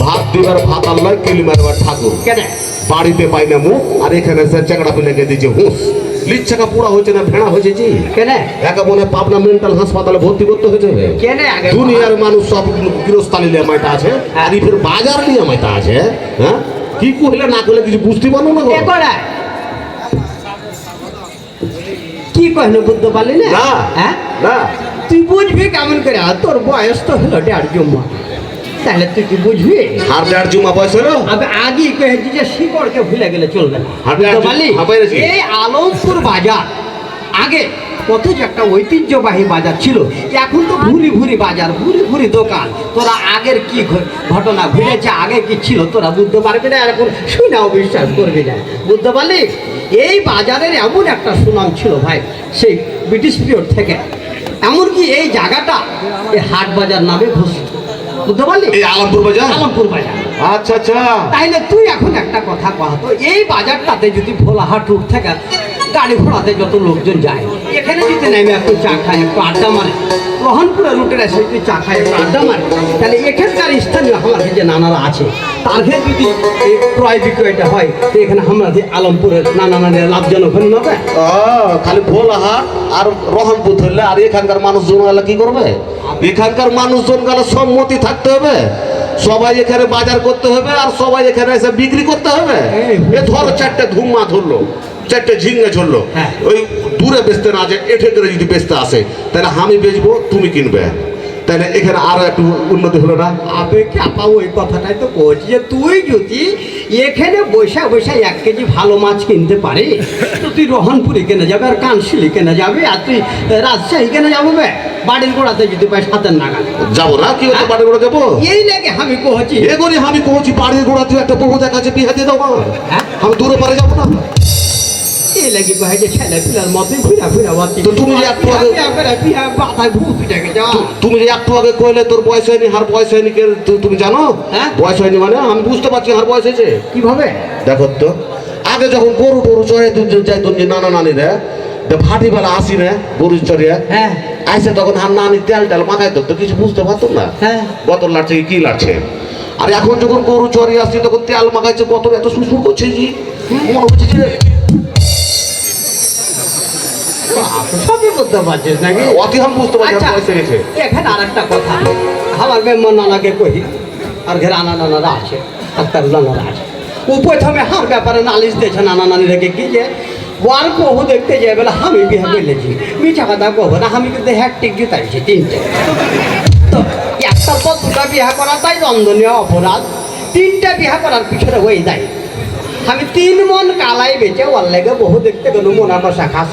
ভাত দিবার ভাত আল্লাহ কিলি মারবার ঠাকুর। কেন? বাড়িতে পাই না মুখ আর এখানে সে চাকড়া পিলে গে দিয়েছে হুঁস লিচ্ছাকা পুরা হয়েছে না ভেড়া হয়েছে জি কেন? একা মনে হয় পাবনা মেন্টাল হাসপাতালে ভর্তি করতে হয়েছে। কেন দুনিয়ার মানুষ সব গৃহস্থালি নিয়ে মাইটা আছে আর ফের বাজার নিয়ে মাইটা আছে হ্যাঁ? কি কহিলে না করলে কিছু বুঝতে পারো না? কে করে কি কহন বুঝতে পারলি না। হ্যাঁ? না। তুই বুঝবি কেমন করে? তোর বয়স তো হলো দেড় জম্মা। তাহলে তুই কি বুঝবি? আর দেড় জুমা বয়স হলো? আমি আগে কহেছি যে শিকড়কে ভুলে গেলে চলবে না। আর- হ্যাঁ। এই আলমপুর বাজার আগে কত যে একটা ঐতিহ্যবাহী বাজার ছিল এখন তো ভুরি ভুরি বাজার ভুরি ভুরি দোকান। তোরা আগের কি ঘটনা ঘটেছে আগে কি ছিল তোরা বুঝতে পারবি না আর এখন শুনেও বিশ্বাস করবি না। বুঝতে পারলি? এই বাজারের এমন একটা সুনাম ছিল ভাই সেই ব্রিটিশ পিরিয়ড থেকে। এমনকি এই জায়গাটা এই হাট বাজার নামে ঘোষিত। বুঝতে পারলি এই আলমপুর বাজার। আলমপুর বাজার। আচ্ছা আচ্ছা। তাইলে তুই এখন একটা কথা কহ তো এই বাজারটাতে যদি ভোলাহাট রুট থেকে গাড়ি ঘোড়াতে যত লোকজন যায়। এখানে যদি নেমে একটু চা খায় একটু আড্ডা মারে রহনপুরের রুটের এসে যদি চা খায় একটু আড্ডা মারে তাহলে এখানকার স্থানীয় আমাদের যে নানারা আছে ক্ষেত্রে যদি এই ক্রয় বিক্রয়টা হয় তো এখানে আমাদের আলমপুরের নানা নানা লাভজনক হবে ও, খালি ভোলাহাট আর রহনপুর ধরলে আর এখানকার মানুষজন গেলে কি করবে? এখানকার মানুষজন গেলে সম্মতি থাকতে হবে। সবাই এখানে বাজার করতে হবে আর সবাই এখানে এসে বিক্রি করতে হবে। এ ধরো চারটে ধুমা ধরলো চারটে ঝিঙ্গে ঝরলো হ্যাঁ। ওই দূরে বেচতে না যে এঠে করে যদি বেচতে আসে তাহলে আমি বেচবো তুমি কিনবে। তাহলে এখানে আরও একটু উন্নতি হলো না? আবে চাপা ওই কথাটাই তো বলছি যে তুই যদি এখানে বৈশা বৈশা এক কেজি ভালো মাছ কিনতে পারি তো তুই রহনপুরি কেনে যাবে আর কানশিলি কেনে যাবে আর তুই রাজশাহী কেনে যাব বাড়ির গোড়াতে যদি পাই সাতের নাগাল যাব না কি হতো এই লাগে আমি কহছি। আমি কহছি বাড়ির গোড়াতে একটা বহু দেখাচ্ছে বিয়ে দিয়ে দাও হ্যাঁ? আমি দূরে পারে যাব না। এই লাগে কহে যে ছেলে পিলার মতে ঘুরা ঘুরা বাতি তো তুমি যে একটু আগে- ভূত তুমি যে একটু আগে কইলে তোর বয়স হয়নি হার বয়স হয়নি কে তুমি জানো? হ্যাঁ? বয়স হয়নি মানে আমি বুঝতে পারছি হার বয়স হয়েছে। কীভাবে? দেখো তো আগে যখন গরু টরু চড়ে যাইতো যে নানা নানি রে ভাটি বেলা আসি রে গরু চড়িয়ে। হ্যাঁ। আইসে তখন হার নানি তেল টেল মাখাই তো কিছু বুঝতে পারতাম না। হ্যাঁ। বোতল লাগছে কি লাগছে আর এখন যখন গরু চড়িয়ে আসছি তখন তেল মাখাইছে বোতল এত সুসু করছে জি মনে হচ্ছে যে সবই বলতে পারছিস নাকি? অতি আমি বুঝতে পারছি আচ্ছা এখানে আর একটা কথা। আমার মেম্বার নানাকে কহি আর ঘের আনা নানারা আছে ডাক্তার নানারা আছে। ও প্রথমে হার ব্যাপারে নালিশ দিয়েছে নানা নানি রেখে কি যে ওয়ার কহু দেখতে যাই বলে আমি বিহা বলেছি মিছা কথা কব না আমি কিন্তু হ্যাট্রিক জিতাইছি তিনটে। তো একটা পর দুটা বিহা করা তাই দণ্ডনীয় অপরাধ। তিনটা বিহা করার পিছনে ওই দায়ী। আমি তিন মন কালাই বেঁচে ওর লেগে বহু দেখতে গেল মোনা কষা খাসে।